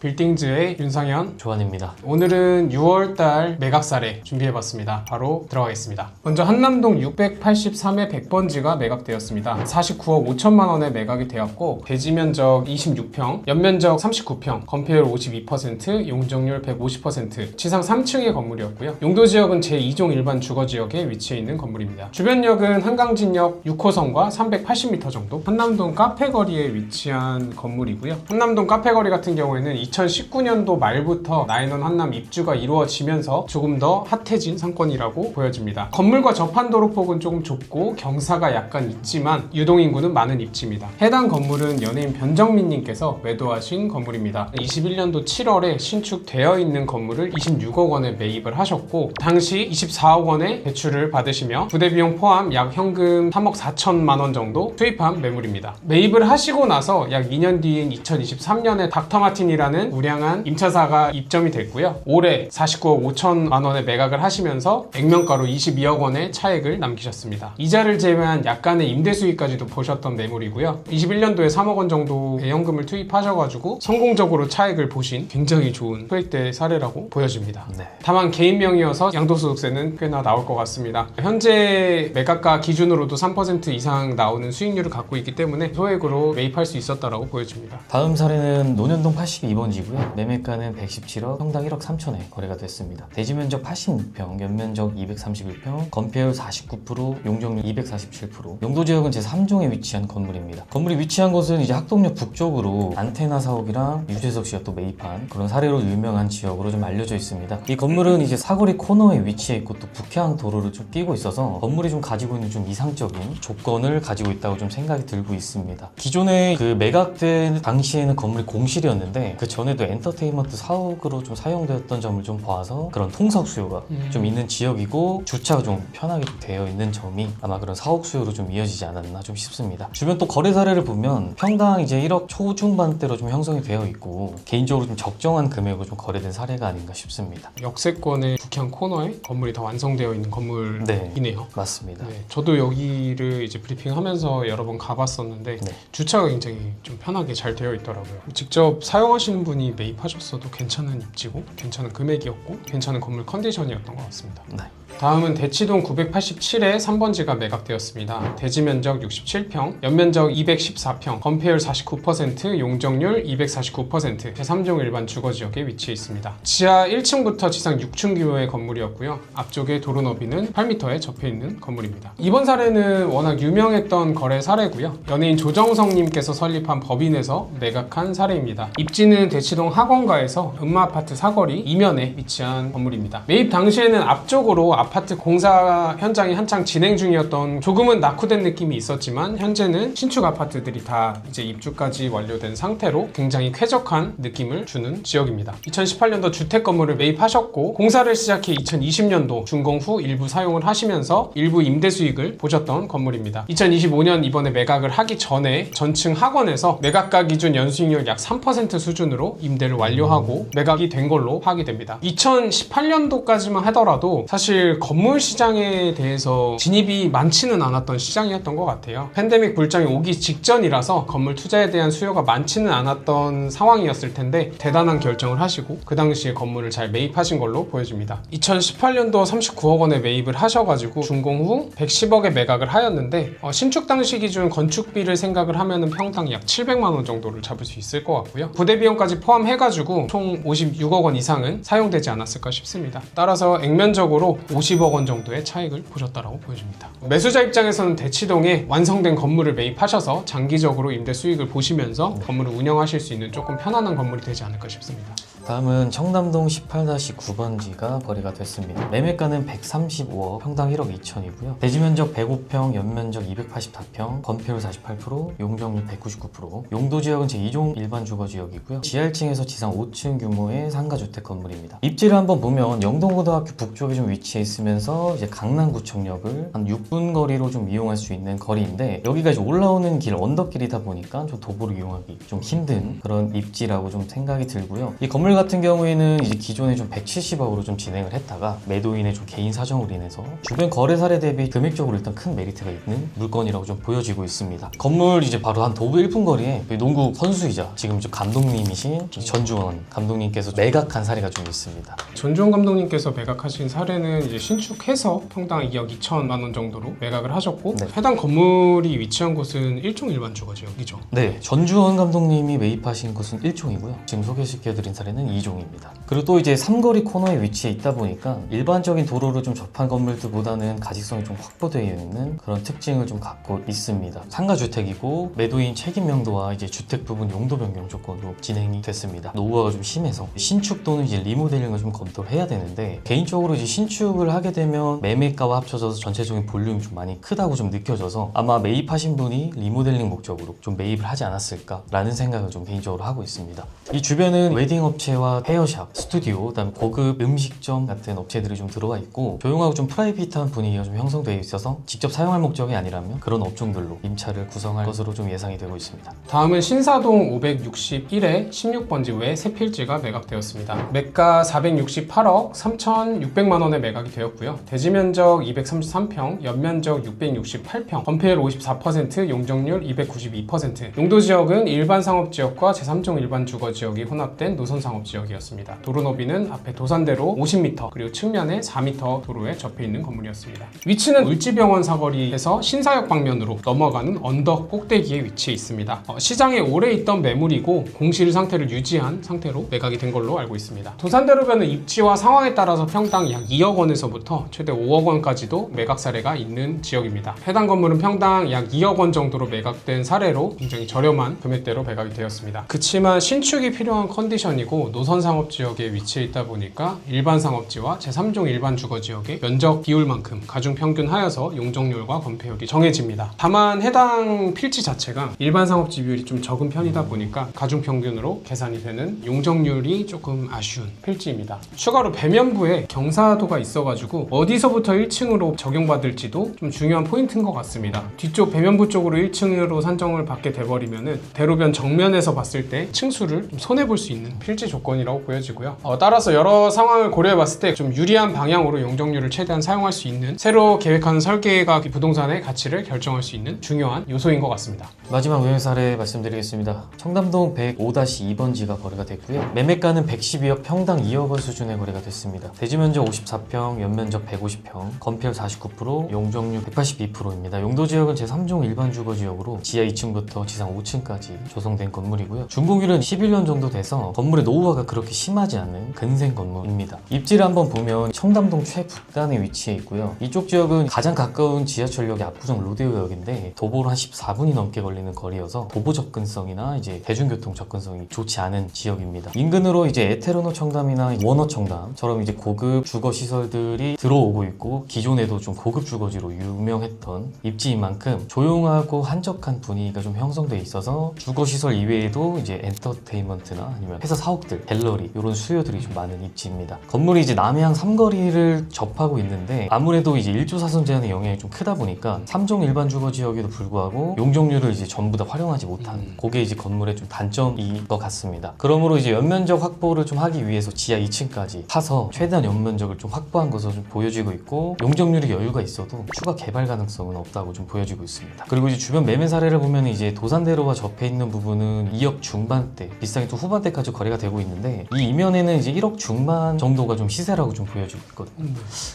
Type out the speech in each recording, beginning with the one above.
빌딩즈의 윤상현 조한입니다. 오늘은 6월달 매각 사례 준비해봤습니다. 바로 들어가겠습니다. 먼저 한남동 683의 100번지가 매각되었습니다. 49억 5천만 원에 매각이 되었고 대지 면적 26평, 연면적 39평, 건폐율 52%, 용적률 150%, 지상 3층의 건물이었고요. 용도 지역은 제2종 일반 주거 지역에 위치해 있는 건물입니다. 주변역은 한강진역 6호선과 380m 정도, 한남동 카페 거리에 위치한 건물이고요. 한남동 카페 거리 같은 경우에는 2019년도 말부터 나인원 한남 입주가 이루어지면서 조금 더 핫해진 상권이라고 보여집니다. 건물과 접한 도로폭은 조금 좁고 경사가 약간 있지만 유동인구는 많은 입지입니다. 해당 건물은 연예인 변정민님께서 매도하신 건물입니다. 21년도 7월에 신축되어 있는 건물을 26억 원에 매입을 하셨고 당시 24억 원의 대출을 받으시며 부대 비용 포함 약 현금 3억 4천만 원 정도 투입한 매물입니다. 매입을 하시고 나서 약 2년 뒤인 2023년에 닥터마틴이라는 우량한 임차사가 입점이 됐고요. 올해 49억 5천만 원에 매각을 하시면서 액면가로 22억 원의 차액을 남기셨습니다. 이자를 제외한 약간의 임대 수익까지도 보셨던 매물이고요. 21년도에 3억 원 정도의 현금을 투입하셔가지고 성공적으로 차액을 보신 굉장히 좋은 소액대 사례라고 보여집니다. 네. 다만 개인명이어서 양도소득세는 꽤나 나올 것 같습니다. 현재 매각가 기준으로도 3% 이상 나오는 수익률을 갖고 있기 때문에 소액으로 매입할 수 있었다라고 보여집니다. 다음 사례는 논현동 82번 지고요. 매매가는 117억, 평당 1억 3천에 거래가 됐습니다. 대지 면적 86평, 연면적 231평, 건폐율 49%, 용적률 247%. 용도 지역은 제3종에 위치한 건물입니다. 건물이 위치한 곳은 이제 학동역 북쪽으로 안테나 사옥이랑 유재석 씨가 또 매입한 그런 사례로 유명한 지역으로 좀 알려져 있습니다. 이 건물은 이제 사거리 코너에 위치해 있고 또 북해안 도로를 좀 끼고 있어서 건물이 좀 가지고 있는 좀 이상적인 조건을 가지고 있다고 좀 생각이 들고 있습니다. 기존에 그 매각된 당시에는 건물이 공실이었는데 그 전에도 엔터테인먼트 사옥으로 좀 사용되었던 점을 좀 봐서 그런 통석 수요가 음. 좀 있는 지역이고 주차가 좀 편하게 되어 있는 점이 아마 그런 사옥 수요로 좀 이어지지 않았나 좀 싶습니다. 주변 또 거래 사례를 보면 평당 이제 1억 초중반대로 좀 형성이 되어 있고 개인적으로 좀 적정한 금액으로 좀 거래된 사례가 아닌가 싶습니다. 역세권의 북향 코너에 건물이 다 완성되어 있는 건물이네요. 맞습니다. 네, 저도 여기를 이제 브리핑하면서 여러 번 가봤었는데 네. 주차가 굉장히 좀 편하게 잘 되어 있더라고요. 직접 사용하시는 분이 매입하셨어도 괜찮은 입지고 괜찮은 금액이었고 괜찮은 건물 컨디션이었던 것 같습니다. 네. 다음은 대치동 987의 3번지가 매각되었습니다. 대지 면적 67평, 연면적 214평, 건폐율 49%, 용적률 249%, 제3종 일반 주거 지역에 위치해 있습니다. 지하 1층부터 지상 6층 규모의 건물이었고요. 앞쪽에 도로 너비는 8m에 접해 있는 건물입니다. 이번 사례는 워낙 유명했던 거래 사례고요. 연예인 조정성님께서 설립한 법인에서 매각한 사례입니다. 입지는 대치동 학원가에서 음마 아파트 사거리 이면에 위치한 건물입니다. 매입 당시에는 앞쪽으로 아파트 공사 현장이 한창 진행 중이었던 조금은 낙후된 느낌이 있었지만 현재는 신축 아파트들이 다 이제 입주까지 완료된 상태로 굉장히 쾌적한 느낌을 주는 지역입니다. 2018년도 주택 건물을 매입하셨고 공사를 시작해 2020년도 준공 후 일부 사용을 하시면서 일부 임대 수익을 보셨던 건물입니다. 2025년 이번에 매각을 하기 전에 전층 학원에서 매각가 기준 연수익률 약 3% 수준으로 임대를 완료하고 매각이 된 걸로 파악이 됩니다. 2018년도까지만 하더라도 사실 건물 시장에 대해서 진입이 많지는 않았던 시장이었던 것 같아요. 팬데믹 불장이 오기 직전이라서 건물 투자에 대한 수요가 많지는 않았던 상황이었을 텐데 대단한 결정을 하시고 그 당시에 건물을 잘 매입하신 걸로 보여집니다. 2018년도 39억 원에 매입을 하셔가지고 준공 후 110억에 매각을 하였는데 어, 신축 당시 기준 건축비를 생각을 하면은 평당 약 700만 원 정도를 잡을 수 있을 것 같고요. 부대 비용까지 포함해가지고 총 56억 원 이상은 사용되지 않았을까 싶습니다. 따라서 액면적으로 50억 원 정도의 차익을 보셨다라고 보여집니다. 매수자 입장에서는 대치동에 완성된 건물을 매입하셔서 장기적으로 임대 수익을 보시면서 건물을 운영하실 수 있는 조금 편안한 건물이 되지 않을까 싶습니다. 다음은 청담동 18-9번지가 거래가 됐습니다. 매매가는 135억, 평당 1억 2천이고요. 대지 면적 105평, 연면적 284평, 건폐율 48%, 용적률 199%. 용도 지역은 제2종 일반 주거 지역이고요. 지하 1층에서 지상 5층 규모의 상가 주택 건물입니다. 입지를 한번 보면 영동고등학교 북쪽에 좀 위치해 있으면서 이제 강남구청역을 한 6분 거리로 좀 이용할 수 있는 거리인데 여기가 이제 올라오는 길 언덕길이다 보니까 좀 도보를 이용하기 좀 힘든 그런 입지라고 좀 생각이 들고요. 이 건물 같은 경우에는 이제 기존에 좀 170억으로 좀 진행을 했다가 매도인의 좀 개인 사정으로 인해서 주변 거래 사례 대비 금액적으로 일단 큰 메리트가 있는 물건이라고 좀 보여지고 있습니다. 건물 이제 바로 한 도보 1분 거리에 그 농구 선수이자 지금 좀 감독님이신 전주원 감독님께서 매각한 사례가 좀 있습니다. 전주원 감독님께서 매각하신 사례는 이제 신축해서 평당 2억 2천만 원 정도로 매각을 하셨고 네. 해당 건물이 위치한 곳은 일종 일반 주거 지역이죠. 네, 전주원 감독님이 매입하신 곳은 1종이고요. 지금 소개시켜드린 사례는 2종입니다. 그리고 또 이제 삼거리 코너에 위치해 있다 보니까 일반적인 도로를 좀 접한 건물들보다는 가직성이 좀 확보되어 있는 그런 특징을 좀 갖고 있습니다. 상가 주택이고 매도인 책임 명도와 이제 주택 부분 용도 변경 조건으로 진행이 됐습니다. 노후화가 좀 심해서 신축 또는 이제 리모델링을 좀 검토를 해야 되는데 개인적으로 이제 신축을 하게 되면 매매가와 합쳐져서 전체적인 볼륨이 좀 많이 크다고 좀 느껴져서 아마 매입하신 분이 리모델링 목적으로 좀 매입을 하지 않았을까라는 생각을 좀 개인적으로 하고 있습니다. 이 주변은 웨딩 업체와 헤어샵, 스튜디오, 그다음에 고급 음식점 같은 업체들이 좀 들어와 있고 조용하고 좀 프라이빗한 분위기가 좀 형성되어 있어서 직접 사용할 목적이 아니라면 그런 업종들로 임차를 구성할 것으로 좀 예상이 되고 있습니다. 다음은 신사동 561에 16번지 외 세 필지가 매각되었습니다. 매가 468억 3,600만 원에 매각이 되었 고요. 대지 면적 233평, 연면적 668평, 건폐율 54%, 용적률 292%. 용도 지역은 일반 상업 지역과 제3종 일반 주거 지역이 혼합된 노선 상업 지역이었습니다. 도로 너비는 앞에 도산대로 50m, 그리고 측면에 4m 도로에 접해 있는 건물이었습니다. 위치는 을지병원 사거리에서 신사역 방면으로 넘어가는 언덕 꼭대기에 위치해 있습니다. 어, 시장에 오래 있던 매물이고 공실 상태를 유지한 상태로 매각이 된 걸로 알고 있습니다. 도산대로변은 입지와 상황에 따라서 평당 약 2억 원에서 부터 최대 5억 원까지도 매각 사례가 있는 지역입니다. 해당 건물은 평당 약 2억 원 정도로 매각된 사례로 굉장히 저렴한 금액대로 매각이 되었습니다. 그치만 신축이 필요한 컨디션이고 노선 상업 지역에 위치해 있다 보니까 일반 상업지와 제3종 일반 주거 지역의 면적 비율만큼 가중 평균하여서 용적률과 건폐율이 정해집니다. 다만 해당 필지 자체가 일반 상업지 비율이 좀 적은 편이다 보니까 가중 평균으로 계산이 되는 용적률이 조금 아쉬운 필지입니다. 추가로 배면부에 경사도가 있어가지고 어디서부터 1층으로 적용받을지도 좀 중요한 포인트인 것 같습니다. 뒤쪽 배면부 쪽으로 1층으로 산정을 받게 돼버리면은 대로변 정면에서 봤을 때 층수를 좀 손해 볼 수 있는 필지 조건이라고 보여지고요. 어, 따라서 여러 상황을 고려해봤을 때 좀 유리한 방향으로 용적률을 최대한 사용할 수 있는 새로 계획하는 설계가 이 부동산의 가치를 결정할 수 있는 중요한 요소인 것 같습니다. 마지막 외형 사례 말씀드리겠습니다. 청담동 105-2번지가 거래가 됐고요. 매매가는 112억 평당 2억 원 수준의 거래가 됐습니다. 대지 면적 54평, 연면적 150평, 건폐율 49%, 용적률 182%입니다. 용도 지역은 제3종 일반 주거 지역으로 지하 2층부터 지상 5층까지 조성된 건물이고요. 준공률은 11년 정도 돼서 건물의 노후화가 그렇게 심하지 않은 근생 건물입니다. 입지를 한번 보면 청담동 최북단에 위치해 있고요. 이쪽 지역은 가장 가까운 지하철역이 압구정 로데오역인데 도보로 한 14분이 넘게 걸리는 거리여서 도보 접근성이나 이제 대중교통 접근성이 좋지 않은 지역입니다. 인근으로 이제 에테르노 청담이나 워너 청담처럼 이제 고급 주거 시설들 이 들어오고 있고 기존에도 좀 고급 주거지로 유명했던 입지인 만큼 조용하고 한적한 분위기가 좀 형성돼 있어서 주거 시설 이외에도 이제 엔터테인먼트나 아니면 회사 사옥들, 갤러리 이런 수요들이 좀 많은 입지입니다. 건물이 이제 남해안 삼거리를 접하고 있는데 아무래도 이제 일조 사선 제한의 영향이 좀 크다 보니까 3종 일반 주거 지역에도 불구하고 용적률을 이제 전부 다 활용하지 못한 음. 그게 이제 건물의 좀 단점인 것 같습니다. 그러므로 이제 연면적 확보를 좀 하기 위해서 지하 2층까지 파서 최대한 연면적을 좀 확보한 것 으로 좀 보여지고 있고 용적률이 여유가 있어도 추가 개발 가능성은 없다고 좀 보여지고 있습니다. 그리고 이제 주변 매매 사례를 보면 이제 도산대로와 접해 있는 부분은 2억 중반대, 비싸게 또 후반대까지 거래가 되고 있는데 이 이면에는 이제 1억 중반 정도가 좀 시세라고 좀 보여지고 있거든요.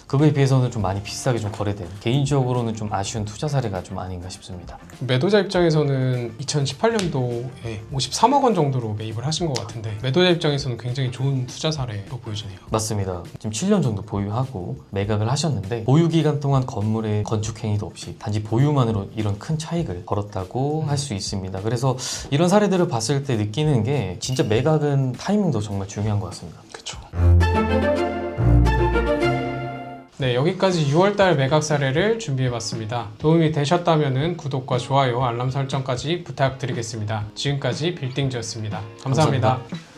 그거에 비해서는 좀 많이 비싸게 좀 거래된 개인적으로는 좀 아쉬운 투자 사례가 좀 아닌가 싶습니다. 매도자 입장에서는 2018년도에 53억 원 정도로 매입을 하신 것 같은데 매도자 입장에서는 굉장히 좋은 투자 사례로 보여지네요. 맞습니다. 지금 7년 정도 보유하고 매각을 하셨는데 보유 기간 동안 건물의 건축 행위도 없이 단지 보유만으로 이런 큰 차익을 벌었다고 할 수 있습니다. 그래서 이런 사례들을 봤을 때 느끼는 게 진짜 매각은 타이밍도 정말 중요한 것 같습니다. 그쵸. 네, 여기까지 6월달 매각 사례를 준비해봤습니다. 도움이 되셨다면 구독과 좋아요, 알람 설정까지 부탁드리겠습니다. 지금까지 빌딩즈였습니다 감사합니다. 감사합니다.